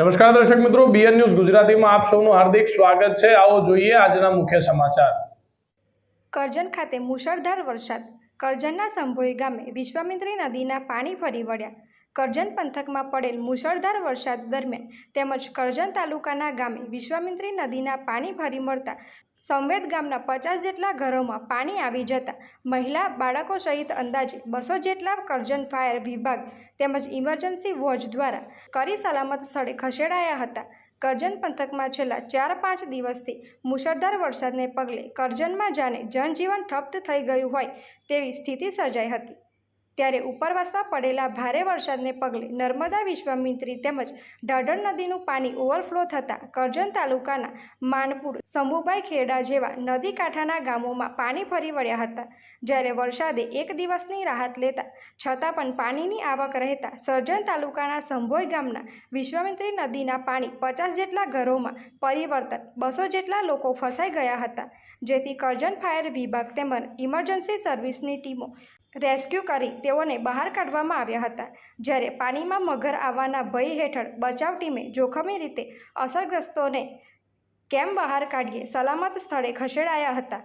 નમસ્કાર દર્શક મિત્રો બીએન ન્યૂઝ ગુજરાતીમાં આપ સૌનું હાર્દિક સ્વાગત છે. આવો જોઈએ આજના મુખ્ય સમાચાર. કરજણ ખાતે મુશળધાર વરસાદ. કરજણના સંભોઈ ગામે વિશ્વામિત્રી નદીના પાણી ફરી વળ્યા. કરજણ પંથકમાં પડેલ મુશળધાર વરસાદ દરમિયાન તેમજ કરજણ તાલુકાના ગામે વિશ્વામિત્રી નદીના પાણી ભરી મળતા સંવેદ ગામના પચાસ જેટલા ઘરોમાં પાણી આવી જતા મહિલા, બાળકો સહિત અંદાજે બસો જેટલા કરજણ ફાયર વિભાગ તેમજ ઇમરજન્સી વોચ દ્વારા કરી સલામત સ્થળે ખસેડાયા હતા. કરજણ પંથકમાં છેલ્લા ચાર પાંચ દિવસથી મુશળધાર વરસાદને પગલે કરજણમાં જાણે જનજીવન ઠપ્ત થઈ ગયું હોય તેવી સ્થિતિ સર્જાઈ હતી. ત્યારે ઉપરવાસમાં પડેલા ભારે વરસાદને પગલે નર્મદા વિશ્વામિત્રી તેમજ ઢાઢર નદીનું પાણી ઓવરફ્લો થતાં કરજણ તાલુકાના માનપુર, શંભુભાઈ ખેડા જેવા નદી કાંઠાના ગામોમાં પાણી ફરી વળ્યા હતા. જ્યારે વરસાદે એક દિવસની રાહત લેતા છતાં પણ પાણીની આવક રહેતા સર્જન તાલુકાના સંભોઈ ગામના વિશ્વામિત્રી નદીના પાણી પચાસ જેટલા ઘરોમાં પરિવર્તન બસો જેટલા લોકો ફસાઈ ગયા હતા. જેથી કરજણ ફાયર વિભાગ તેમજ ઇમરજન્સી સર્વિસની ટીમો રેસ્ક્યુ કરી તેઓને બહાર કાઢવામાં આવ્યા હતા. જ્યારે પાણીમાં મગર આવવાના ભય હેઠળ બચાવ ટીમે જોખમી રીતે અસરગ્રસ્તોને કેમ બહાર કાઢીએ, સલામત સ્થળે ખસેડાયા હતા.